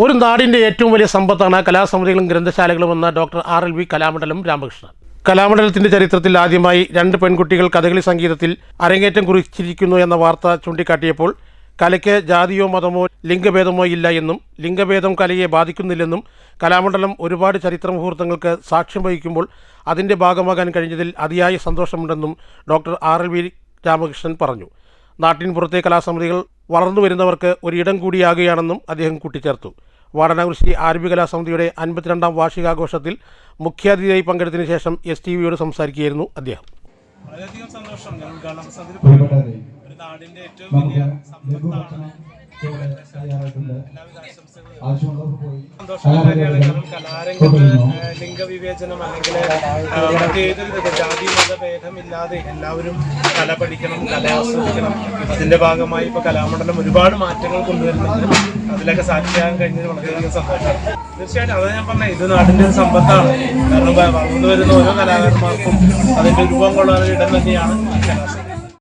ഒരു നാടിന്റെ ഏറ്റവും വലിയ സമ്പത്താണ് കലാസമിതികളും ഗ്രന്ഥശാലകളും എന്ന doctor R L V Kalamandalam Ramakrishnan. കലാമണ്ഡലത്തിന്റെ ചരിത്രത്തിൽ ആദ്യമായി രണ്ട് പെൺകുട്ടികൾ കഥകളി സംഗീതത്തിൽ അരങ്ങേറ്റം കുറിച്ചിരിക്കുന്നു എന്ന വാർത്ത ചൂണ്ടിക്കാട്ടിയപ്പോൾ കലയ്ക്ക് ജാതിയോ മതമോ ലിംഗഭേദമോ ഇല്ല എന്നും ലിംഗഭേദം കലയെ ബാധിക്കുന്നില്ലെന്നും കലാമണ്ഡലം ഒരുപാട് ചരിത്ര മുഹൂർത്തങ്ങൾക്ക് സാക്ഷ്യം വഹിക്കുമ്പോൾ അതിന്റെ ഭാഗമാകാൻ കഴിഞ്ഞതിൽ അതിയായ സന്തോഷമുണ്ടെന്നും doctor R L V Ramakrishnan പറഞ്ഞു. നാട്ടിൻ പുറത്തെ കലാസമിതികൾ വളർന്നു വരുന്നവർക്ക് ഒരിടം കൂടിയാകുകയാണെന്നും അദ്ദേഹം കൂട്ടിച്ചേർത്തു. വാടനാകുറിശി ആരോഗ്യകലാ കലാസമിതിയുടെ അൻപത്തിരണ്ടാം വാർഷികാഘോഷത്തിൽ മുഖ്യാതിഥിയായി പങ്കെടുത്തതിനു ശേഷം എസ് ടി വിയോട് സംസാരിക്കുകയായിരുന്നു അദ്ദേഹം. വളരെയധികം സന്തോഷം. ഞാൻ ഒരു നാടിന്റെ ഏറ്റവും വലിയ സമ്പത്താണ്. ലിംഗവിവേചനം അല്ലെങ്കിൽ മറ്റേതൊരു ജാതി മതഭേദമില്ലാതെ എല്ലാവരും കല പഠിക്കണം കല ആസ്വദിക്കണം. അതിന്റെ ഭാഗമായി ഇപ്പൊ കലാമണ്ഡലം ഒരുപാട് മാറ്റങ്ങൾ കൊണ്ടുവരുന്നുണ്ട്. അതിലൊക്കെ സാക്ഷിയാകാൻ കഴിഞ്ഞത് വളരെയധികം സന്തോഷം. തീർച്ചയായിട്ടും അത് ഞാൻ പറഞ്ഞത് ഇത് നാടിന്റെ ഒരു സമ്പത്താണ്. കാരണം വളർന്നു വരുന്ന ഓരോ കലാകാരന്മാർക്കും അതിന്റെ രൂപം കൊള്ളാനൊരു ഇടം തന്നെയാണ് കലാസംഗീതം